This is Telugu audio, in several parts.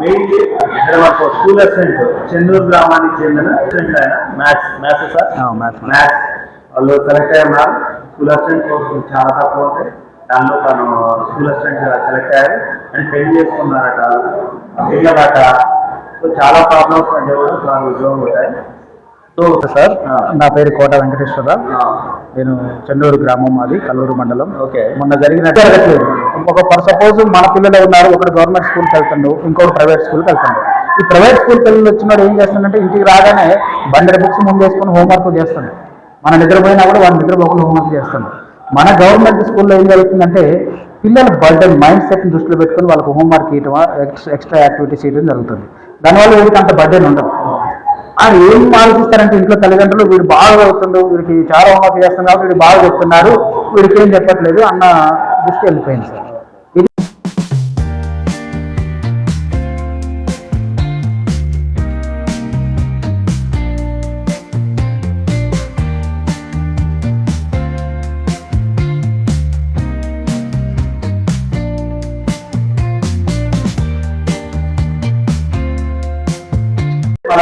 Mainly Hyderabad school assistant Chennur గ్రామానికి చెందిన అసిస్టెంట్ ఆయన. Maths maths sir? Maths maths వాళ్ళు సెలెక్ట్ అయ్యారు స్కూల్ అసిస్టెంట్ కోసం చాలా తక్కువ ఉంటాయి దానిలో తను స్కూల్ అసిస్టెంట్ సెలెక్ట్ అయ్యారు. అండ్ పెళ్ళి చేసుకున్నారట. పిల్లలట సో చాలా ప్రాబ్లమ్స్ అంటే కూడా చాలా ఉద్యోగం ఉంటాయి. So sir. నా పేరు కోట వెంకటేశ్వరరావు నేను చెన్నూరు గ్రామం మాది కల్లూరు మండలం. ఓకే. మొన్న జరిగిన జరగట్లేదు. ఒక ఫర్ సపోజ్ మన పిల్లలు ఉన్నారు ఒకటి గవర్నమెంట్ స్కూల్కి వెళ్తుండు ఇంకోటి ప్రైవేట్ స్కూల్కి వెళ్తుండు. ఈ ప్రైవేట్ స్కూల్ పిల్లలు వచ్చినాడు ఏం చేస్తుందంటే ఇంటికి రాగానే బండి బుక్స్ ముందు వేసుకొని హోంవర్క్ చేస్తాడు. మన నిద్రపోయినా కూడా వాడు నిద్రపోకుండా హోంవర్క్ చేస్తాడు. మన గవర్నమెంట్ స్కూల్లో ఏం జరుగుతుందంటే పిల్లల బర్డెన్ మైండ్ సెట్ని దృష్టిలో పెట్టుకొని వాళ్ళకి హోంవర్క్ ఇవ్వటం ఎక్స్ట్రా యాక్టివిటీస్ ఇవ్వడం జరుగుతుంది. దానివల్ల వీడికి అంత బర్డెన్ ఉండదు. ఆయన ఏం ఆలోచిస్తారంటే ఇంట్లో తల్లిదండ్రులు వీడు బాగా చదువుతుండు వీడికి చాలా హోంవర్క్ చేస్తున్నారు కాబట్టి వీడు బాగా చెప్తున్నారు వీడికి ఏం చెప్పట్లేదు అన్న దృష్టి వెళ్ళిపోయింది సార్.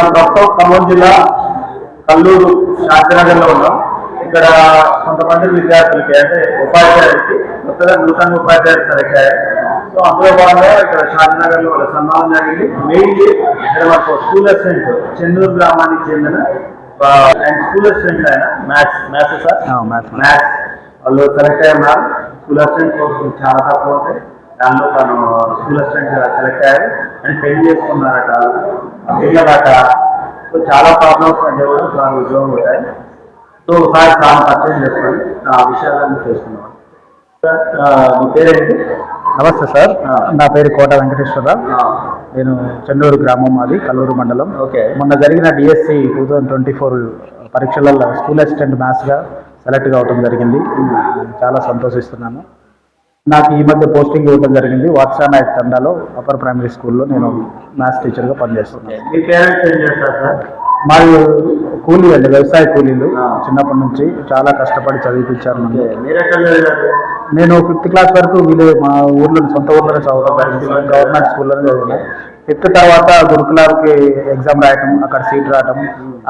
మనం ప్రస్తుతం ఖమ్మం జిల్లా కల్లూరు శాంతినగర్లో ఉన్నాం. ఇక్కడ కొంతమంది విద్యార్థులకి అంటే ఉపాధ్యాయులకి కొత్తగా నూతన ఉపాధ్యాయులు సెలెక్ట్ అయ్యారు సో అందులో భాగంగా ఇక్కడ శాంతినగర్లో వాళ్ళ సన్మానం జరిగింది. Mainly Hyderabad school assistant Chennur గ్రామానికి చెందిన అండ్ స్కూల్ అసిస్టెంట్ ఆయన maths maths sir. maths. Maths. వాళ్ళు సెలెక్ట్ అయ్యారు స్కూల్ అసిస్టెంట్ కోసం చాలా తక్కువ ఉంటాయి. దానిలో తను స్కూల్ అసిస్టెంట్ సెలెక్ట్ అయ్యారు. అండ్ పెళ్ళి చేసుకున్నారట. సో చాలా ప్రాబ్లమ్స్ కూడా చాలా ఉద్యోగం ఉంటాయి. సో ఒకసారి చాలా పరిచయం చేసుకోండి. ఆ విషయాలన్నీ మీ పేరేంటి? నమస్తే సార్. నా పేరు కోట వెంకటేశ్వరరావు నేను చెన్నూరు గ్రామం మాది కల్లూరు మండలం. ఓకే. మొన్న జరిగిన DSC two thousand twenty four పరీక్షలలో స్కూల్ అసిస్టెంట్ మ్యాథ్స్గా సెలెక్ట్ కావడం జరిగింది. చాలా సంతోషిస్తున్నాను. నాకు ఈ మధ్య పోస్టింగ్ ఇవ్వడం జరిగింది. వాత్సా నాయక్ తండాలో అప్పర్ ప్రైమరీ స్కూల్లో నేను మ్యాథ్స్ టీచర్గా పనిచేస్తున్నాను. మీ పేరెంట్స్ ఏం చేస్తారు సార్? మాది కూలీ అండి వ్యవసాయ కూలీలు. చిన్నప్పటి నుంచి చాలా కష్టపడి చదివిపించారు నేను ఫిఫ్త్ క్లాస్ వరకు వీళ్ళు మా ఊర్లో సొంత ఊర్లోనే చదవడం జరిగింది. గవర్నమెంట్ స్కూల్లోనే చదివిన ఫిఫ్త్ తర్వాత గురుకులాలకి ఎగ్జామ్ రాయటం అక్కడ సీట్ రావటం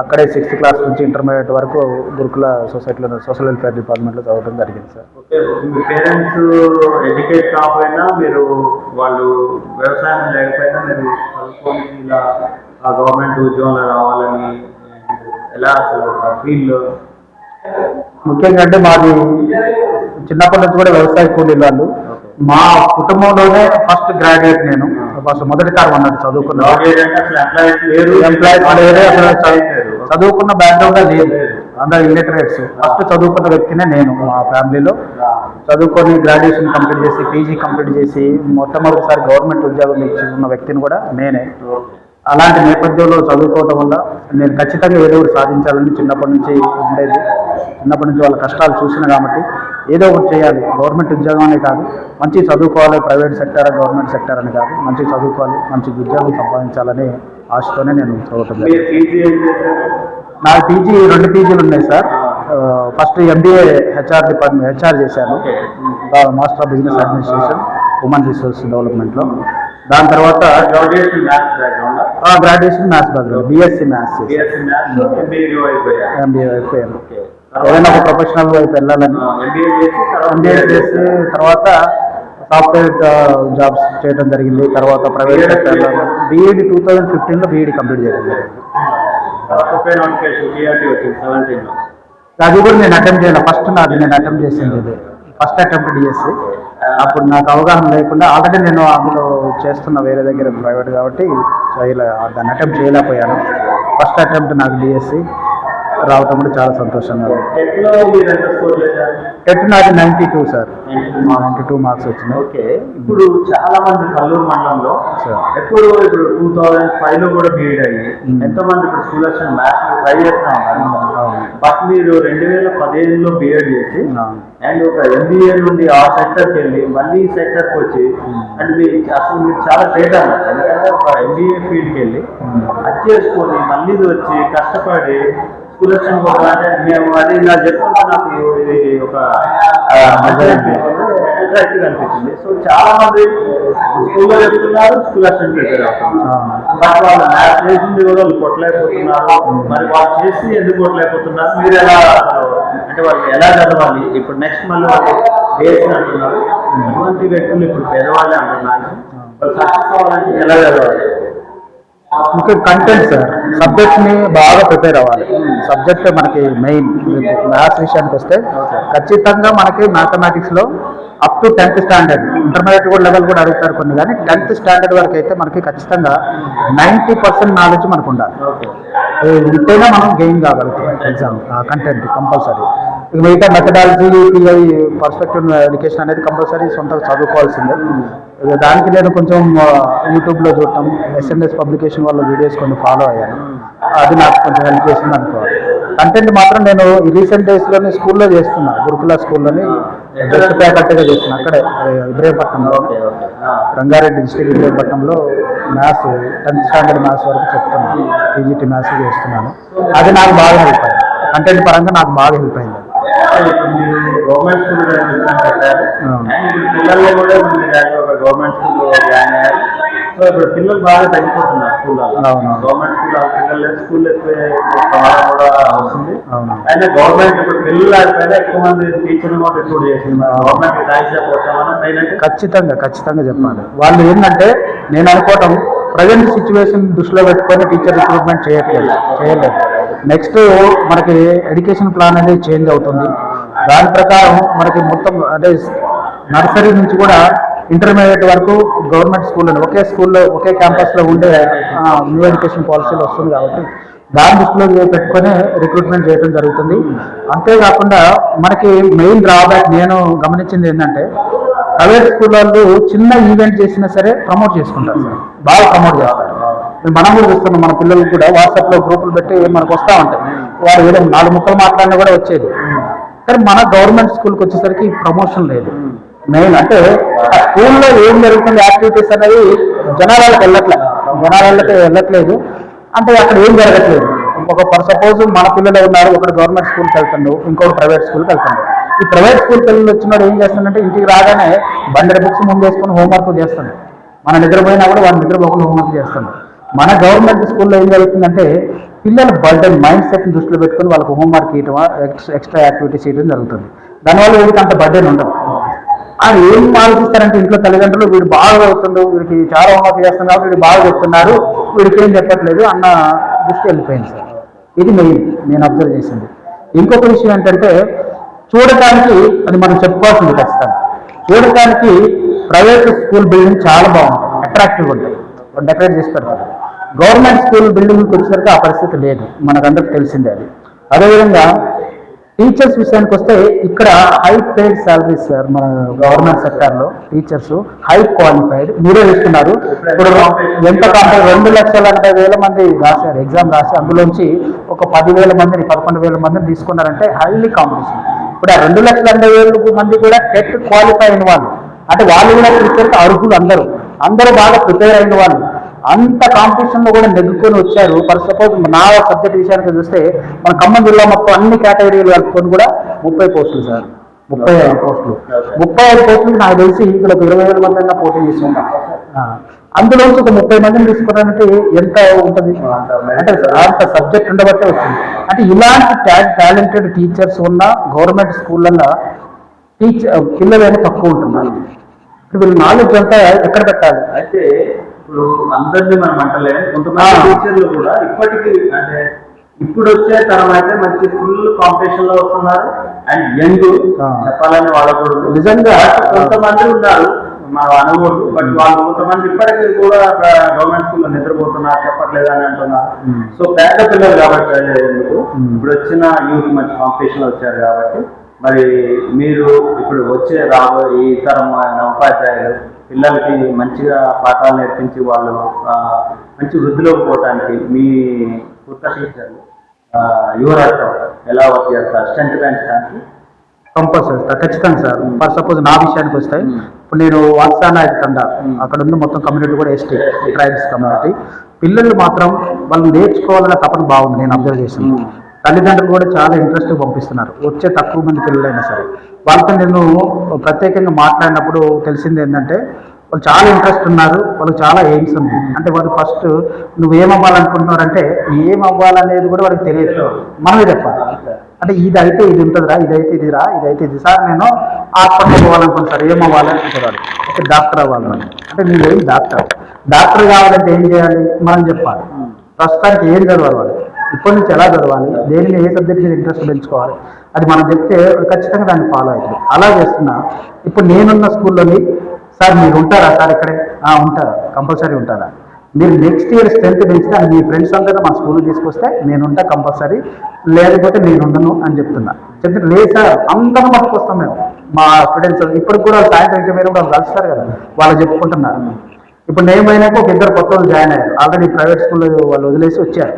అక్కడే సిక్స్త్ క్లాస్ నుంచి ఇంటర్మీడియట్ వరకు గురుకుల సొసైటీలో సోషల్ వెల్ఫేర్ డిపార్ట్మెంట్లో చదవడం జరిగింది సార్. ఓకే మీ పేరెంట్స్ ఎడ్యుకేట్ కాకపోయినా మీరు వాళ్ళు వ్యవసాయం లేకపోయినా మీరు ఇలా ఆ గవర్నమెంట్ ఉద్యోగంలో రావాలని ఎలా అసలు ముఖ్యంగా అంటే మాది చిన్నప్పటి నుంచి కూడా వ్యవసాయ కూలీలు వాళ్ళు. మా కుటుంబంలోనే ఫస్ట్ గ్రాడ్యుయేట్ నేను. ఫస్ట్ మొదటి తరం అన్నట్టు చదువుకున్నా. చదువుకున్న బ్యాక్గ్రౌండ్ లేదు. అందరు ఇల్లిటరేట్స్ ఫస్ట్ చదువుకున్న వ్యక్తినే నేను మా ఫ్యామిలీలో. చదువుకొని గ్రాడ్యుయేషన్ కంప్లీట్ చేసి పీజీ కంప్లీట్ చేసి మొట్టమొదటిసారి గవర్నమెంట్ ఉద్యోగం ఇచ్చి ఉన్న వ్యక్తిని కూడా నేనే. అలాంటి నేపథ్యంలో చదువుకోవటం వల్ల నేను ఖచ్చితంగా ఏదో ఒకటి సాధించాలని చిన్నప్పటి నుంచి ఉండేది. చిన్నప్పటి నుంచి వాళ్ళ కష్టాలు చూసిన కాబట్టి ఏదో ఒకటి చేయాలి. గవర్నమెంట్ ఉద్యోగం అనే కాదు మంచి చదువుకోవాలి. Private sector? గవర్నమెంట్ సెక్టర్ అని కాదు. మంచి చదువుకోవాలి మంచి ఉద్యోగం సంపాదించాలని ఆశతోనే నేను చేశారు? నా పీజీ రెండు పీజీలు ఉన్నాయి sir. First MBA HR department HR చేశాను. Master of business administration human resource డెవలప్మెంట్లో. దాని తర్వాత graduation maths background graduation maths background BSc maths BSc maths MBA అయిపోయారు ఎంబీఏ అయిపోయాను. ఏదైనా ఒక ప్రొఫెషనల్ వైపు వెళ్ళాలని. ఎంబీఏ చేసి తర్వాత చేసి సాఫ్ట్వేర్ జాబ్స్ చేయడం జరిగింది. తర్వాత ప్రైవేట్ సెక్టర్లో బీఈడి టూ థౌజండ్ ఫిఫ్టీన్లో బీఈడి కంప్లీట్ చేయడం జరిగింది. అది కూడా నేను అటెంప్ట్ చేయను ఫస్ట్ నాది నేను అటెంప్ట్ చేసింది ఫస్ట్ అటెంప్ట్ డిఎస్సి అప్పుడు నాకు అవగాహన లేకుండా ఆల్రెడీ నేను అందులో చేస్తున్న వేరే దగ్గర ప్రైవేట్ కాబట్టి చేయలే దాన్ని అటెంప్ట్ చేయలేకపోయాను. ఫస్ట్ అటెంప్ట్ నాకు డిఎస్సి రావటం కూడా చాలా సంతోషంగా టెట్ నాది ninety two sir. Ninety two marks వచ్చినాయి. ఓకే ఇప్పుడు చాలా మంది కల్లూరు మండలంలో సార్. ఎప్పుడు ఇప్పుడు టూ థౌజండ్ ఫైవ్లో కూడా బీఈడ్ అయ్యి. ఎంతో మంది ఇప్పుడు స్కూల్ మ్యాథ్స్ ట్రై చేస్తా ఉన్నారు. బట్ మీరు రెండు వేల పదిహేనులో బీఎడ్ చేసి. అండ్ ఒక ఎంబీఏ నుండి ఆ సెక్టర్కి వెళ్ళి మళ్ళీ ఈ సెక్టర్కి వచ్చి. అండ్ మీ అసలు మీరు చాలా తేడా అన్నారు ఎందుకంటే ఒక ఎంబీఏ ఫీల్డ్కి వెళ్ళి. అది చేసుకొని మళ్ళీ వచ్చి కష్టపడి స్కూల్ వచ్చిన కూడా అంటే మేము అది నాకు చెప్పుకుంటే నాకు ఇది ఒక అట్రాక్టివ్ అనిపించింది. సో చాలా మంది స్కూల్లో చెప్తున్నారు స్కూల్ అసిస్టెంట్ ప్రిపేర్ అవుతున్నారు బట్ వాళ్ళు మ్యాథ్స్ చేసింది కూడా వాళ్ళు కొట్టలేకపోతున్నారు. మరి వాళ్ళు చేసి ఎందుకు కొట్టలేకపోతున్నారు? మీరు ఎలా అంటే వాళ్ళు ఎలా చదవాలి? ఇప్పుడు నెక్స్ట్ మళ్ళీ వాళ్ళు బేస్ అంటున్నారు. అటువంటి వ్యక్తులు ఇప్పుడు పేదవాళ్ళే అంటున్నారు. వాళ్ళు సక్సెస్ అవ్వాలంటే ఎలా చదవాలి? ఇంకా కంటెంట్ సార్ సబ్జెక్ట్ని బాగా ప్రిపేర్ అవ్వాలి. సబ్జెక్ట్ మనకి మెయిన్ మ్యాథ్స్ విషయానికి వస్తే ఖచ్చితంగా మనకి మ్యాథమెటిక్స్లో up to tenth standard intermediate కూడా లెవెల్ కూడా అడుగుతారు కొన్ని కానీ టెన్త్ స్టాండర్డ్ వరకు అయితే మనకి ఖచ్చితంగా నైంటీ పర్సెంట్ నాలెడ్జ్ మనకు ఉండాలి ఉంటేనే మనం గెయిన్ కాగలుగుతాం ఎగ్జామ్ కంటెంట్ కంపల్సరీ మిగతా మెథడాలజీ పిఐ పర్స్పెక్టివ్ ఎడ్యుకేషన్ అనేది కంపల్సరీ సొంతంగా చదువుకోవాల్సిందే. దానికి నేను కొంచెం యూట్యూబ్లో చూడటం ఎస్ఎన్ఎస్ పబ్లికేషన్ వాళ్ళ వీడియోస్ కొన్ని ఫాలో అయ్యాను. అది నాకు కొంచెం హెల్ప్ చేసింది అనుకోవాలి కంటెంట్ మాత్రం నేను ఈ రీసెంట్ డేస్లోనే స్కూల్లో చేస్తున్నా గురుకుల స్కూల్లోని. జస్ట్ ప్యాకట్గా చేస్తున్నా అక్కడే ఇబ్రహీంపట్నంలో రంగారెడ్డి డిస్ట్రిక్ట్ ఇబ్రహీంపట్నంలో మ్యాథ్స్ టెన్త్ స్టాండర్డ్ మ్యాథ్స్ వరకు చెప్తున్నాను పీజీటీ మ్యాథ్స్ చేస్తున్నాను. అది నాకు బాగా హెల్ప్ అయింది. కంటెంట్ పరంగా నాకు బాగా హెల్ప్ అయింది. గవర్నమెంట్ స్కూల్ కూడా గవర్నమెంట్ స్కూల్లో జాయిన్ అయ్యారు. సో ఇప్పుడు పిల్లలు బాగా తగ్గిపోతున్నారు స్కూల్లో. గవర్నమెంట్ స్కూల్ పిల్లలు స్కూల్ ప్రమాదం కూడా వస్తుంది. అయితే గవర్నమెంట్ ఇప్పుడు పిల్లలు లేకపోయినా ఎక్కువ మంది టీచర్లు కూడా రిక్రూట్ చేసింది. గవర్నమెంట్ టాక్స్ పోతామని పైన ఖచ్చితంగా ఖచ్చితంగా చెప్పాలి. వాళ్ళు ఏంటంటే నేను అనుకోవటం ప్రజెంట్ సిచ్యువేషన్ దృష్టిలో పెట్టుకొని టీచర్ రిక్రూట్మెంట్ చేయట్లేదు చేయలేదు నెక్స్ట్ మనకి ఎడ్యుకేషన్ ప్లాన్ అనేది చేంజ్ అవుతుంది. దాని ప్రకారం మనకి మొత్తం అంటే నర్సరీ నుంచి కూడా ఇంటర్మీడియట్ వరకు గవర్నమెంట్ స్కూల్లో ఒకే స్కూల్లో ఒకే క్యాంపస్లో ఉండే న్యూ ఎడ్యుకేషన్ పాలసీలు వస్తుంది కాబట్టి దాని దృష్టిలో పెట్టుకొని రిక్రూట్మెంట్ చేయడం జరుగుతుంది. అంతేకాకుండా మనకి మెయిన్ డ్రాబ్యాక్ నేను గమనించింది ఏంటంటే ప్రైవేట్ స్కూల్ వాళ్ళు చిన్న ఈవెంట్ చేసినా సరే ప్రమోట్ చేసుకుంటారు బాగా ప్రమోట్ చేస్తారు. మనం కూడా చూస్తున్నాం మన పిల్లలకు కూడా వాట్సాప్లో గ్రూపులు పెట్టి మనకు వస్తూ ఉంటాయి. వారు ఏదో నాలుగు ముక్కలు మాట్లాడినా కూడా వచ్చేది. కానీ మన గవర్నమెంట్ స్కూల్కి వచ్చేసరికి ప్రమోషన్ లేదు. మెయిన్ అంటే ఆ స్కూల్లో ఏం జరుగుతుంది యాక్టివిటీస్ అనేది జనాలకు వెళ్ళట్లే. జనాలకి వెళ్ళట్లేదు. అంటే అక్కడ ఏం జరగట్లేదు. ఒక ఫర్ సపోజ్ మన పిల్లలు ఉన్నారు ఒకటి గవర్నమెంట్ స్కూల్కి వెళ్తుండు ఇంకొకటి ప్రైవేట్ స్కూల్కి వెళ్తుండు. ఈ ప్రైవేట్ స్కూల్ పిల్లలు వచ్చినాడు ఏం చేస్తుందంటే ఇంటికి రాగానే బండెడ్ బుక్స్ ముందు హోంవర్క్ చేస్తాడు. మన నిద్రపోయినా కూడా వాడు నిద్రపోకుండా హోంవర్క్ చేస్తాడు. మన గవర్నమెంట్ స్కూల్లో ఏం జరుగుతుందంటే పిల్లల బర్డెన్ మైండ్ సెట్ని దృష్టిలో పెట్టుకొని వాళ్ళకి హోంవర్క్ ఇవ్వడం ఎక్స్ట్రా యాక్టివిటీస్ ఇవ్వడం జరుగుతుంది. దానివల్ల వీడికి అంత బర్డెన్ ఉండదు. ఆయన ఏం ఆలోచిస్తారంటే ఇంట్లో తల్లిదండ్రులు? వీడు బాగా చదువుతుండు వీడికి చాలా హోంవర్క్ చేస్తున్నారు కాబట్టి వీడు బాగా చెప్తున్నారు. వీడికి ఏం చెప్పట్లేదు అన్న దృష్టి వెళ్ళిపోయింది సార్. ఇది మెయిన్ నేను అబ్జర్వ్ చేసింది. ఇంకొక విషయం ఏంటంటే చూడటానికి అది మనం చెప్పుకోవాల్సింది ఖచ్చితంగా. చూడటానికి ప్రైవేట్ స్కూల్ బిల్డింగ్ చాలా బాగుంటాయి అట్రాక్టివ్ ఉంటాయి. డెకరేట్ చేసి పెడతారు గవర్నమెంట్ స్కూల్ బిల్డింగ్కి వచ్చేసరికి ఆ పరిస్థితి లేదు. మనకందరికి తెలిసిందే అది. అదేవిధంగా టీచర్స్ విషయానికి వస్తే ఇక్కడ హై పెయిడ్ సాలరీస్ సార్ మన గవర్నమెంట్ సెక్టర్లో టీచర్స్ హై క్వాలిఫైడ్ మీరే చూస్తున్నారు. ఇప్పుడు ఎంత కంటే రెండు లక్షల ఎనభై వేల మంది రాశారు ఎగ్జామ్ రాసి అందులోంచి ఒక పదివేల మందిని పదకొండు వేల మందిని తీసుకున్నారంటే హైలీ కాంపిటీషన్. ఇప్పుడు ఆ రెండు లక్షల ఎనభై వేల మంది కూడా టెట్ క్వాలిఫై అయిన వాళ్ళు. అంటే వాళ్ళు కూడా క్రికెట్ అర్హులు అందరూ. అందరూ బాగా ప్రిపేర్ అయిన వాళ్ళు. అంత కాంపిటీషన్లో కూడా నెగ్గుకొని వచ్చారు. ఫర్ సపోజ్ నా సబ్జెక్ట్ విషయానికి చూస్తే మన ఖమ్మం జిల్లా మొత్తం అన్ని కేటగిరీలు కలుపుకొని కూడా ముప్పై పోస్టులు సార్. ముప్పై ఐదు పోస్టులు. ముప్పై ఐదు పోస్టులు నాకు తెలిసి ఇక్కడ ఒక ఇరవై వేల మంది అయినా పోటీ చేస్తున్నాం అందులోంచి ఒక ముప్పై మందిని తీసుకున్నారంటే ఎంత ఉంటుంది? అంటే అంత సబ్జెక్ట్ ఉండబట్టే వచ్చింది. అంటే ఇలాంటి టాలెంటెడ్ టీచర్స్ ఉన్న గవర్నమెంట్ స్కూళ్ళల్లో టీచర్ పిల్లలు తక్కువ ఉంటున్నారు ఇప్పుడు వీళ్ళ నాలెడ్జ్ అంతా ఎక్కడ పెట్టాలి? అయితే ఇప్పుడు అందరినీ మనం అంటలేము కొంతమంది. టీచర్లు కూడా ఇప్పటికీ అంటే ఇప్పుడు వచ్చే తరం అయితే మంచి ఫుల్ కాంపిటీషన్లో వస్తున్నారు అండ్ యంగ్. చెప్పాలని వాళ్ళకూడదు నిజంగా కొంతమంది ఉన్నారు మనం అనకూడదు బట్ వాళ్ళు కొంతమంది ఇప్పటికీ కూడా గవర్నమెంట్ స్కూల్లో నిద్రపోతున్నారు చెప్పట్లేదు అని అంటున్నారు. సో పేద పిల్లలు కాబట్టి. ఇప్పుడు వచ్చిన యూత్ మంచి కాంపిటీషన్ వచ్చారు కాబట్టి మరి మీరు ఇప్పుడు వచ్చే రాబోయే ఈ తరం ఆయన ఉపాధ్యాయులు పిల్లలకి మంచిగా పాఠాలు నేర్పించి వాళ్ళు మంచి వృద్ధిలోకి పోవటానికి మీ కొత్త టీచర్లు యువరాష్ట్రం ఎలా వర్క్ చేస్తారు? స్ట్రెంత్ పెంచడానికి కంపల్సరీ సార్ ఖచ్చితంగా సార్. ఫర్ సపోజ్ నా విషయానికి వస్తే Hmm. ఇప్పుడు నేను వాత్సాన తండ Hmm. అక్కడ ఉన్న మొత్తం కమ్యూనిటీ కూడా ఎస్టీ ట్రైబ్స్ కమ్యూనిటీ పిల్లలు మాత్రం వాళ్ళు నేర్చుకోవాలన్న తపన బాగుంది నేను అబ్జర్వ్ Hmm. తల్లిదండ్రులు కూడా చాలా ఇంట్రెస్ట్ పంపిస్తున్నారు. వచ్చే తక్కువ మంది పిల్లలైనా సరే. వాళ్ళతో నేను ప్రత్యేకంగా మాట్లాడినప్పుడు తెలిసింది ఏంటంటే వాళ్ళు చాలా ఇంట్రెస్ట్ ఉన్నారు వాళ్ళకి చాలా ఎయిమ్స్ ఉన్నాయి. అంటే వాళ్ళు ఫస్ట్ నువ్వు ఏం అవ్వాలనుకుంటున్నారంటే ఏం అవ్వాలనేది కూడా వాళ్ళకి తెలియదు. మనమే చెప్పాలి. అంటే ఇది అయితే ఇది ఉంటుందిరా ఇదైతే ఇది రా ఇదైతే ఇది. సార్ నేను హాస్పిటల్ పోవాలనుకున్నాను సార్ ఏం అవ్వాలి అనుకున్నాడు అంటే డాక్టర్ అవ్వాలని అంటే నువ్వేం డాక్టర్ డాక్టర్ కావాలంటే ఏం చేయాలి? మనం చెప్పాలి. ప్రస్తుతానికి ఏం చదవాలి వాళ్ళు ఇప్పటి నుంచి ఎలా చదవాలి? దేనిని ఏ సబ్జెక్ట్ మీద ఇంట్రెస్ట్ పెంచుకోవాలి? అది మనం చెప్తే ఖచ్చితంగా దాన్ని ఫాలో అవుతుంది. అలా చేస్తున్నా ఇప్పుడు నేనున్న స్కూల్లోని సార్ మీరు ఉంటారా? సార్ ఇక్కడే. ఉంటారా కంపల్సరీ ఉంటారా. మీరు నెక్స్ట్ ఇయర్ స్ట్రెంత్ పెంచితే అది మీ ఫ్రెండ్స్ అందరూ మా స్కూల్ తీసుకొస్తే నేనుంటా కంపల్సరీ. లేకపోతే నేను ఉండను అని చెప్తున్నా. చెప్తే లేదు సార్ అందరం పట్టుకొస్తాం మేము. మా స్టూడెంట్స్ ఇప్పుడు కూడా సాయంత్రం ఇంటి మీద కూడా కలుస్తారు కదా వాళ్ళు చెప్పుకుంటున్నారు. ఇప్పుడు నేను ఒక ఇద్దరు కొత్త వాళ్ళు జాయిన్ అయ్యారు. ఆల్రెడీ ప్రైవేట్ స్కూల్లో వాళ్ళు వదిలేసి వచ్చారు.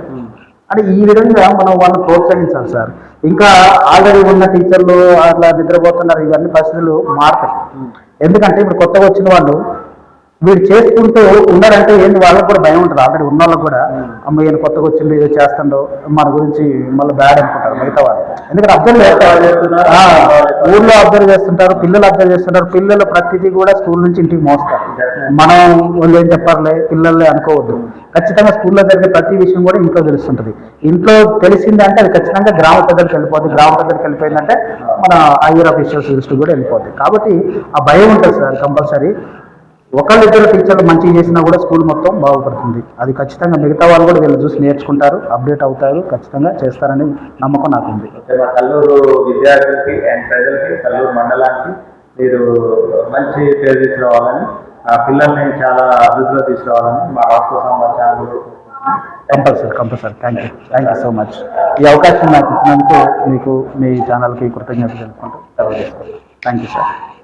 అంటే ఈ విధంగా మనం వాళ్ళని ప్రోత్సహించాలి సార్. ఇంకా ఆల్రెడీ ఉన్న టీచర్లు అట్లా నిద్రపోతున్నారు ఇవన్నీ పరిస్థితులు మారుతాయి. ఎందుకంటే ఇప్పుడు కొత్తగా వచ్చిన వాళ్ళు వీడు చేసుకుంటూ ఉన్నారంటే ఏంటి వాళ్ళకి కూడా భయం ఉంటుంది. ఆల్రెడీ ఉన్న వాళ్ళకి కూడా అమ్మ ఈయన కొత్తగా వచ్చిండు ఏదో చేస్తుండో మన గురించి మళ్ళీ బ్యాడ్ అనుకుంటారు మిగతా వాళ్ళు. ఎందుకంటే అబ్జర్వ్ చేస్తారు. ఊర్లో అబ్జర్వ్ చేస్తుంటారు పిల్లలు అబ్జర్వ్ చేస్తుంటారు పిల్లలు ప్రతిదీ కూడా స్కూల్ నుంచి ఇంటికి మోస్తారు. మనం వాళ్ళు ఏం చెప్పారులే పిల్లలే అనుకోవద్దు. ఖచ్చితంగా స్కూల్లో జరిగే ప్రతి విషయం కూడా ఇంట్లో తెలుస్తుంటది. ఇంట్లో తెలిసింది అంటే అది ఖచ్చితంగా గ్రామ పెద్దలకు వెళ్ళిపోద్ది. గ్రామ పెద్దలకు వెళ్ళిపోయిందంటే మన హైయర్ ఆఫీషియల్స్ దృష్టి కూడా వెళ్ళిపోద్ది. కాబట్టి ఆ భయం ఉంటుంది సార్ కంపల్సరీ. ఒకళ్ళిద్దరు టీచర్లు మంచిగా చేసినా కూడా స్కూల్ మొత్తం బాగుపడుతుంది. అది ఖచ్చితంగా మిగతా వాళ్ళు కూడా వీళ్ళు చూసి నేర్చుకుంటారు అప్డేట్ అవుతారు ఖచ్చితంగా చేస్తారని నమ్మకం నాకు ఉంది కల్లూరు విద్యార్థులకి అండ్ ప్రజలకి కల్లూరు మండలానికి మీరు మంచి పేరు తీసుకురావాలని ఆ పిల్లల్ని చాలా అభివృద్ధిలో తీసుకురావాలని మా రాష్ట్ర సమాచారం compulsory compulsory. Thank you thank you so much ఈ అవకాశం నాకు ఇచ్చినందుకు మీకు మీ ఛానల్కి కృతజ్ఞతలు తెలుపుకుంటూ థ్యాంక్ యూ సార్